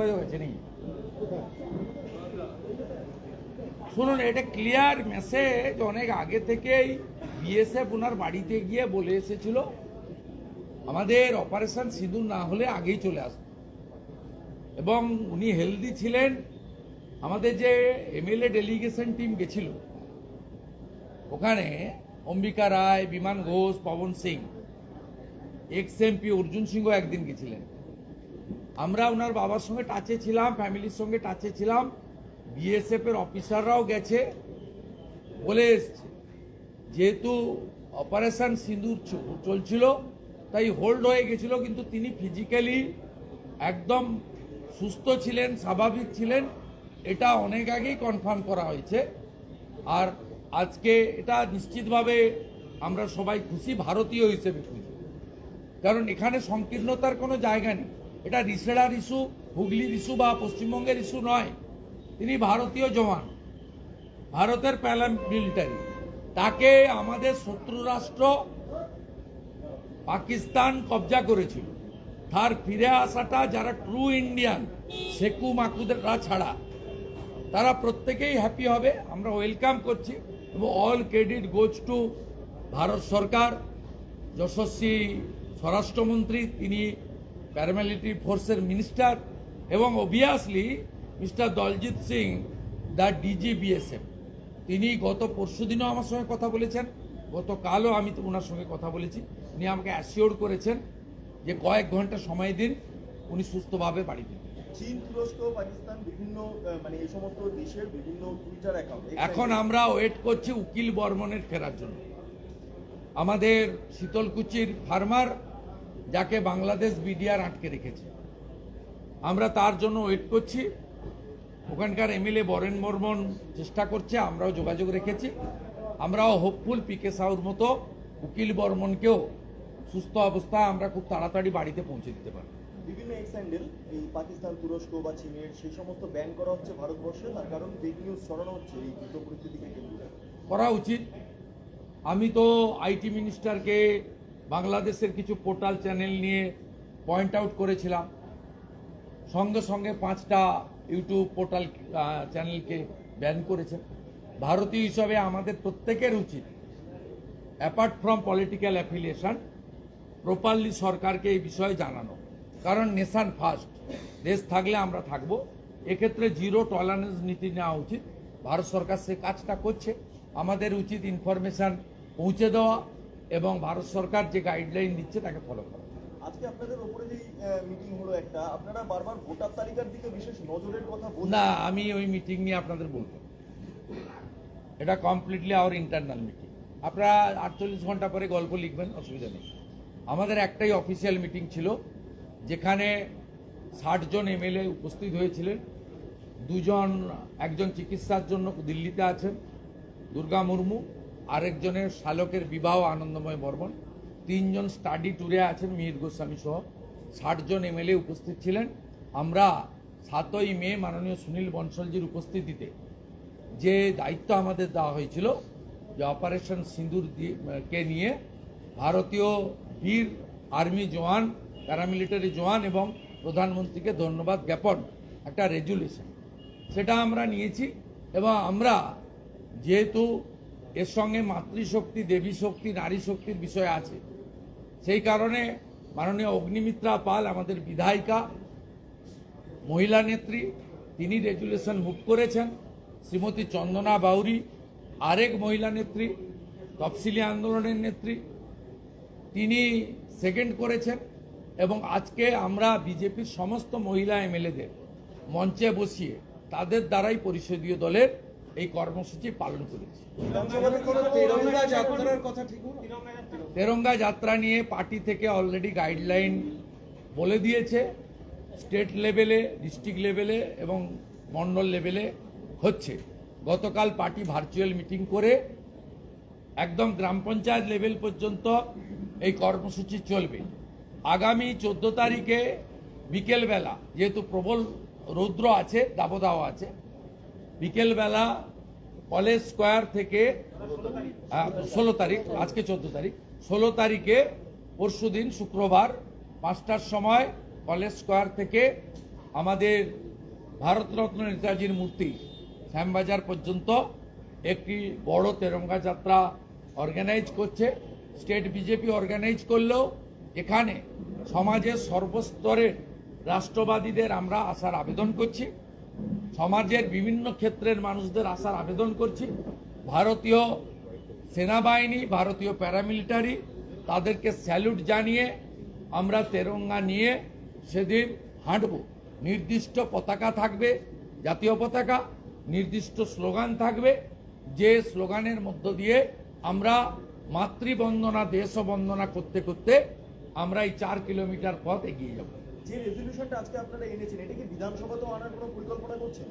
হয়ে গেছে নাকি? শুনুন, এটা ক্লিয়ার মেসেজ অনেক আগে থেকেই বিএসএফ ওনার বাড়িতে গিয়ে বলে এসেছিল, আমাদের অপারেশন সিঁদুর না হলে আগেই চলে আসত। এবং উনি হেলদি ছিলেন, আমাদের যে এমএলএ ডেলিগেশন টিম গেছিল, ওখানে অম্বিকা রায়, বিমান ঘোষ, পবন সিং এক্স এমপি অর্জুন সিংহ একদিন গেছিলেন। আমরা ওনার বাবার সঙ্গে টাচে ছিলাম ফ্যামিলির সঙ্গে টাচে ছিলাম। বিএসএফ এর অফিসাররাও গেছে, বলে এসছে, যেহেতু অপারেশন সিঁদুর চলছিল, তাই হোল্ড হয়ে গেছিল, কিন্তু তিনি ফিজিক্যালি একদম সুস্থ ছিলেন, স্বাভাবিক ছিলেন। এটা অনেক আগেই কনফার্ম করা হয়েছে। আর আজকে এটা নিশ্চিতভাবে আমরা সবাই খুশি, ভারতীয় হিসেবে খুশি। কারণ এখানে সংকীর্ণতার কোনো জায়গা নেই। এটা রিসেড়ার ইস্যু হুগলির ইস্যু বা পশ্চিমবঙ্গের ইস্যু নয়, তিনি ভারতীয় জওয়ান, ভারতের প্যালা মিলিটারি তাকে আমাদের শত্রু রাষ্ট্র পাকিস্তান কবজা করেছিল। তার ফিরে আসাটা যারা ট্রু ইন্ডিয়ান শেকু মাকুদেররা ছাড়া, তারা প্রত্যেকেই হ্যাপি হবে। আমরা ওয়েলকাম করছি এবং all credit goes to Bharat সরকার। যশস্বী স্বরাষ্ট্রমন্ত্রী, তিনি প্যারামিলিটারি ফোর্সের মিনিস্টার এবং obviously mister Daljit Singh the DG BSF তিনি গত পরশুদিনও আমার সঙ্গে কথা বলেছেন। গতকালও আমি তো ওনার সঙ্গে কথা বলেছি। উনি আমাকে অ্যাসিওর করেছেন যে কয়েক ঘণ্টা সময় দিন উনি সুস্থভাবে বাড়ি ফিরবেন। চীন তুরস্ক পাকিস্তান বিভিন্ন মানে এই সমস্ত দেশের বিভিন্ন টুইটার অ্যাকাউন্ট এখন আমরা ওয়েট করছি উকিল বর্মনের ফেরার জন্য। আমাদের শীতলকুচির ফার্মার যাকে বাংলাদেশ বিডিআর আটকে রেখেছে। আমরা তার জন্য ওয়েট করছি। ওখানকার এমএলএ বরেন বর্মন চেষ্টা করছে আমরাও যোগাযোগ রেখেছি। আমরাও হোপফুল পিকে সাউর মতো উকিল বর্মনকেও সুস্থ অবস্থায় আমরা খুব তাড়াতাড়ি বাড়িতে পৌঁছে দিতে পারি বিভিন্ন এক্স হ্যান্ডেল এই পাকিস্তান তুরস্ক বা চীনের সেই সমস্ত ব্যান করা হচ্ছে ভারতবর্ষে তার কারণ ফেক নিউজ ছড়ানো হচ্ছে এই যুদ্ধ পরিস্থিতিকে কেন্দ্র করা। উচিত। আমি তো আইটি মিনিস্টারকে বাংলাদেশের কিছু পোর্টাল চ্যানেল নিয়ে পয়েন্ট আউট করেছিলাম। সঙ্গে সঙ্গে পাঁচটা ইউটিউব পোর্টাল চ্যানেলকে ব্যান করেছে। ভারতীয় হিসাবে আমাদের প্রত্যেকের উচিত apart from political affiliation properly সরকারকে এই বিষয়ে জানানো। কারণ নেশান ফার্স্ট দেশ থাকলে আমরা থাকব। এক্ষেত্রে জিরো টলারেন্স নীতি নেওয়া উচিত। ভারত সরকার সে কাজটা করছে। আমাদের উচিত ইনফরমেশন পৌঁছে দেওয়া। এবং ভারত সরকার যে গাইডলাইন দিচ্ছে তাকে ফলো করা। আজকে আপনাদের উপরে যে মিটিং হলো একটা আপনারা বারবার ভোটার তালিকার দিকে বিশেষ নজরের কথা বলছেন? না আমি ওই মিটিং নিয়ে আপনাদের বলব। এটা কমপ্লিটলি আওয়ার ইন্টারনাল মিটিং আপনারা আটচল্লিশ ঘণ্টা পরে গল্প লিখবেন অসুবিধা নেই। আমাদের একটাই অফিসিয়াল মিটিং ছিল যেখানে ষাট জন এমএলএ উপস্থিত হয়েছিলেন। দুজন একজন চিকিৎসার জন্য দিল্লিতে আছেন দুর্গা মুর্মু আরেকজনের শালকের বিবাহ আনন্দময় বর্মন তিনজন স্টাডি ট্যুরে আছেন মিহির গোস্বামী সহ। ষাট জন এমএলএ উপস্থিত ছিলেন। আমরা সাতই মে মাননীয় সুনীল বনসলজির উপস্থিতিতে যে দায়িত্ব আমাদের দেওয়া হয়েছিল, যে অপারেশন সিঁদুর কে নিয়ে, ভারতীয় বীর আর্মি জওয়ান, প্যারামিলিটারি জওয়ান এবং প্রধানমন্ত্রীকে ধন্যবাদ জ্ঞাপন, একটা রেজুলেশন। সেটা আমরা নিয়েছি এবং আমরা যেহেতু এর সঙ্গে মাতৃশক্তি দেবী শক্তি নারী শক্তির বিষয় আছে। সেই কারণে মাননীয় অগ্নিমিত্রা পাল, আমাদের বিধায়িকা, মহিলা নেত্রী, তিনি রেজুলেশন মুভ করেছেন। শ্রীমতী চন্দনা বাউরি, আরেক মহিলা নেত্রী, তফসিলি আন্দোলনের নেত্রী, তিনি সেকেন্ড করেছেন এবং আজকে আমরা বিজেপির সমস্ত মহিলা এমএলএদের মঞ্চে বসিয়ে তাদের দ্বারাই পরিষদীয় দলের এই কর্মসূচি পালন করেছি। তেরঙ্গা যাত্রার কথা ঠিক হলো তেরঙ্গা যাত্রা নিয়ে পার্টি থেকে অলরেডি গাইডলাইন বলে দিয়েছে। স্টেট লেভেলে ডিস্ট্রিক্ট লেভেলে এবং মন্ডল লেভেলে হচ্ছে। গতকাল পার্টি ভার্চুয়াল মিটিং করে একদম গ্রাম পঞ্চায়েত লেভেল পর্যন্ত এই কর্মসূচি চলবে। আগামী চোদ্দ তারিখে বিকেলবেলা যেহেতু প্রবল রৌদ্র আছে দাবদাহ আছে বিকেলবেলা কলেজ স্কোয়ার থেকে ষোলো তারিখ, আজকে চোদ্দ তারিখ, ষোলো তারিখে পরশু দিন শুক্রবার পাঁচটার সময় কলেজ স্কোয়ার থেকে আমাদের ভারতরত্ন নেতাজির মূর্তি শ্যামবাজার পর্যন্ত একটি বড় তেরঙ্গা যাত্রা অর্গানাইজ করছে। স্টেট বিজেপি অর্গানাইজ করলেও এখানে সমাজের সর্বস্তরের রাষ্ট্রবাদীদের আমরা আসার আবেদন করছি। সমাজের বিভিন্ন ক্ষেত্রের মানুষদের আসার আবেদন করছি। ভারতীয় সেনাবাহিনী, ভারতীয় প্যারামিলিটারি তাদেরকে স্যালুট জানিয়ে আমরা তেরঙ্গা নিয়ে সেদিন হাঁটব। নির্দিষ্ট পতাকা থাকবে, জাতীয় পতাকা, নির্দিষ্ট স্লোগান থাকবে। যে স্লোগানের মধ্য দিয়ে আমরা মাতৃবন্দনা দেশ বন্দনা করতে করতে আমরা এই চার কিলোমিটার পথ এগিয়ে যাব। যে রেজলিউশনটা আজকে আপনারা এনেছেন এটা কি বিধানসভাতেও আনার কোনো পরিকল্পনা করছেন?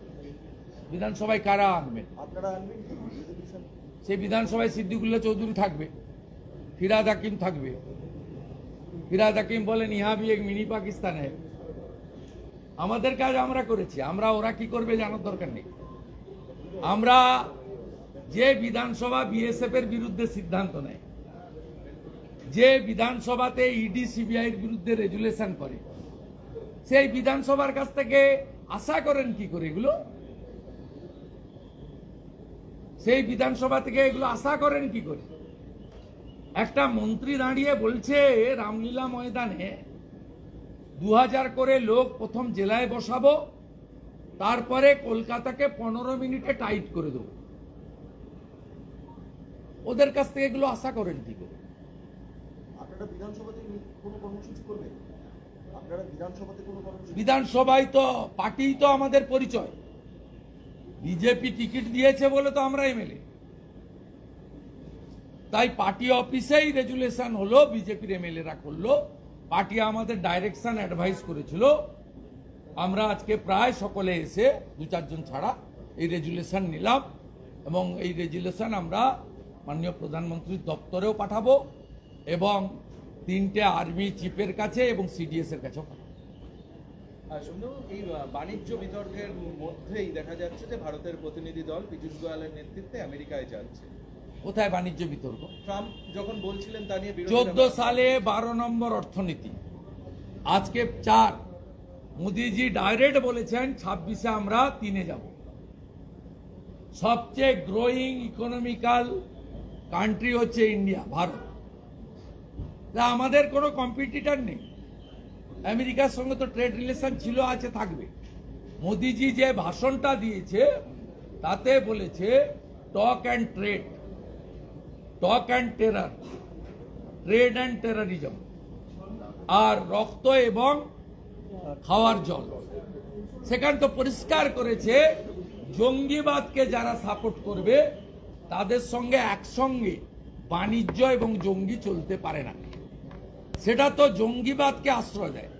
বিধানসভায় কারা আনবেন আপনারা আনবেন কি রেজলিউশন সেই বিধানসভায় সিদ্দিকুল্লাহ চৌধুরী থাকবে ফিরাদ হাকিম থাকবে। ফিরাদ হাকিম বলেন ইহা ভি এক মিনি পাকিস্তান হ্যাঁ আমাদের কাজ আমরা করেছি আমরা ওরা কি করবে জানার দরকার নেই। আমরা যে বিধানসভা বিএসএফ এর বিরুদ্ধে সিদ্ধান্ত নেয় যে বিধানসভাতে ইডি সিবিআই এর বিরুদ্ধে রেজুলেশন করে সেই বিধানসভার কাছ থেকে আশা করেন কি করে এগুলো? সেই বিধানসভা থেকে এগুলো আশা করেন কি করে? একটা মন্ত্রী দাঁড়িয়ে বলছে, রামলীলা ময়দানে দু হাজার করে লোক প্রথম জেলায় বসাবো, তারপরে কলকাতাকে পনেরো মিনিটে টাইট করে দেবো। ওদের কাছ থেকে এগুলো আশা করেন কি করে? বিধানসভায় তো পার্টি তো আমাদের পরিচয়। বিজেপি টিকিট দিয়েছে বলে তো আমরা এমএলএ। তাই পার্টি অফিসেই রেজুলেশন হলো, বিজেপির এমএলএরা করল। পার্টি আমাদের ডাইরেকশন অ্যাডভাইস করেছিল। আমরা আজকে প্রায় সকলে এসে দু চারজন ছাড়া এই রেজুলেশন নিলাম এবং এই রেজুলেশন আমরা মাননীয় প্রধানমন্ত্রীর দপ্তরেও পাঠাবো এবং তিনটে আর্মি চিফের কাছে এবং সিডিএস এর কাছেও শুধু এই বাণিজ্য বিতর্কের মধ্যেই দেখা যাচ্ছে যে ভারতের প্রতিনিধি দল পীযূষ গোয়ালের নেতৃত্বে আমেরিকায় যাচ্ছে। কোথায় বাণিজ্য বিতর্ক? ট্রাম্প যখন বলছিলেন তা নিয়ে চোদ্দ সালে বারো নম্বর অর্থনীতি। আজকে চার। মোদিজি ডাইরেক্ট বলেছেন ছাব্বিশে আমরা তিনে যাব। সবচেয়ে গ্রোয়িং ইকোনমিক্যাল কান্ট্রি হচ্ছে ইন্ডিয়া ভারত। তা আমাদের কোনো কম্পিটিটর নেই। আমেরিকার সঙ্গে তো ট্রেড রিলেশন ছিল, আছে, থাকবে। মোদিজি যে ভাষণটা দিয়েছে, তাতে বলেছে talk and trade talk and terror trade and terrorism আর রক্ত এবং খাওয়ার জল। সেখান তো পরিষ্কার করেছে, জঙ্গিবাদকে যারা সাপোর্ট করবে, তাদের সঙ্গে একসঙ্গে বাণিজ্য এবং জঙ্গি চলতে পারে না। সেটা তো জঙ্গিবাদকে আশ্রয় দেয়।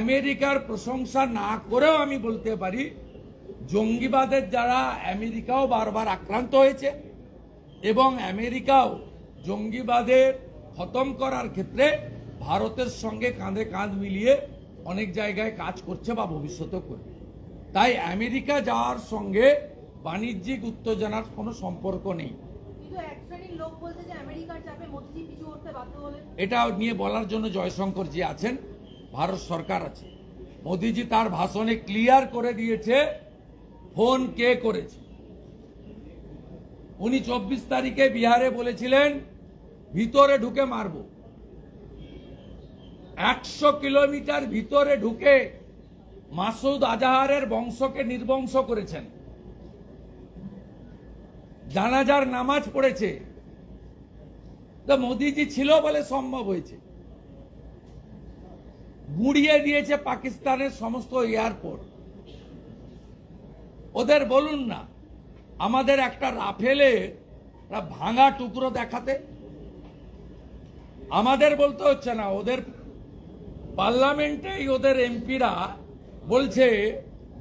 আমেরিকার প্রশংসা না করেও আমি বলতে পারি, জঙ্গিবাদের যারা আমেরিকাও বারবার আক্রান্ত হয়েছে এবং আমেরিকাও জঙ্গিবাদের খতম করার ক্ষেত্রে ভারতের সঙ্গে কাঁধে কাঁধ মিলিয়ে অনেক জায়গায় কাজ করছে বা ভবিষ্যতেও করবে। তাই আমেরিকা যাওয়ার সঙ্গে বাণিজ্যিক উত্তেজনার কোনো সম্পর্ক নেই। এটা নিয়ে বলার জন্য জয়শঙ্কর জি আছেন, ভারত সরকার আছে। মোদিজি তার ভাষণে ক্লিয়ার করে দিয়েছে, ফোন কে করেছে। উনি চব্বিশ তারিখে বিহারে বলেছিলেন, ভিতরে ঢুকে মারব। একশো কিলোমিটার ভিতরে ঢুকে মাসুদ আজাহারের বংশকে নির্বংশ করেছেন। জানাজার নামাজ পড়েছে। তো মোদিজি ছিল বলে সম্ভব হয়েছে। গুড়িয়ে দিয়েছে পাকিস্তানের সমস্ত এয়ারপোর্ট। ওদের বলুন না, আমাদের একটা রাফেলে ভাঙা টুকরো দেখাতে। আমাদের বলতে হচ্ছে না, ওদের পার্লামেন্টেই ওদের এমপিরা বলছে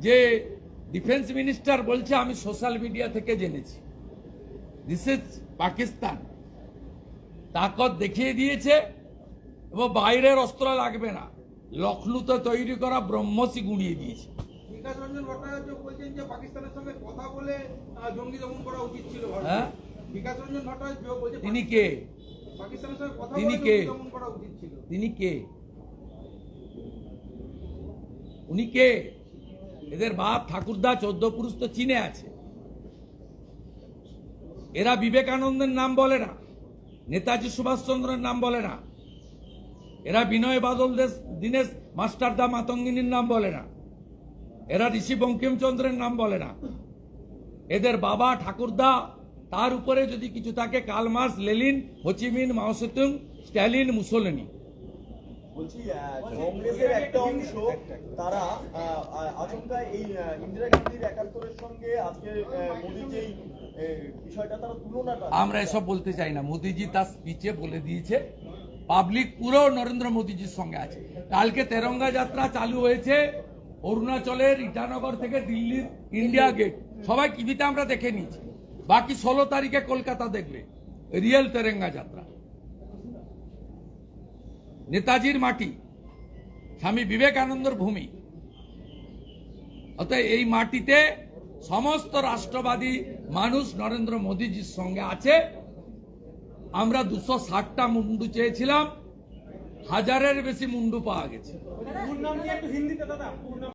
যে, ডিফেন্স মিনিস্টার বলছে, আমি সোশ্যাল মিডিয়া থেকে জেনেছি। দিস ইজ পাকিস্তান তাকত দেখিয়ে দিয়েছে এবং বাইরের অস্ত্র লাগবে না। লখনৌতে তৈরি করা ব্রহ্মসী গুঁড়িয়ে দিয়েছে। তিনি কে? তিনি কে? তিনি কে? উনি কে? এদের বাপ ঠাকুরদা চোদ্দ পুরুষ তো চীনে আছে। এরা বিবেকানন্দের নাম বলে না। নেতাজি সুভাষচন্দ্রের নাম বলে না। এরা বিনয় বাদল দীনেশ মাস্টারদা মাতঙ্গিনীর নাম বলে না। এরা ঋষি বঙ্কিমচন্দ্রের নাম বলে না। এদের বাবা ঠাকুরদা তার উপরে যদি কিছু থাকে Karl Marx Lenin, Ho Chi Minh, Mao Tse Tung, Stalin, Mussolini. বলছি কংগ্রেসের একটা অংশ তারা আচমকা এই ইন্দিরা গান্ধীর একাত্তরের সঙ্গে আজকে মোদীর যে বিষয়টা তারা তুলনাটা আমরা এসব বলতে চাই না। মোদিজি তার স্পিচে বলে দিয়েছে পাবলিক পুরো নরেন্দ্র মোদীজির সঙ্গে আছে। কালকে তেরঙ্গা যাত্রা চালু হয়েছে অরুণাচলের ইটানগর থেকে দিল্লির ইন্ডিয়া গেট সবাই টিভিতে আমরা দেখে নিয়েছি। বাকি ষোলো তারিখে কলকাতা দেখবে রিয়েল তেরেঙ্গা যাত্রা। নেতাজির মাটি, স্বামী বিবেকানন্দর ভূমি। অতএব এই মাটিতে সমস্ত রাষ্ট্রবাদী মানুষ নরেন্দ্র মোদীজির সঙ্গে আছে। আমরা দুশো ষাটটা মুন্ডু চেয়েছিলাম, হাজারের বেশি মুন্ডু পাওয়া গেছে।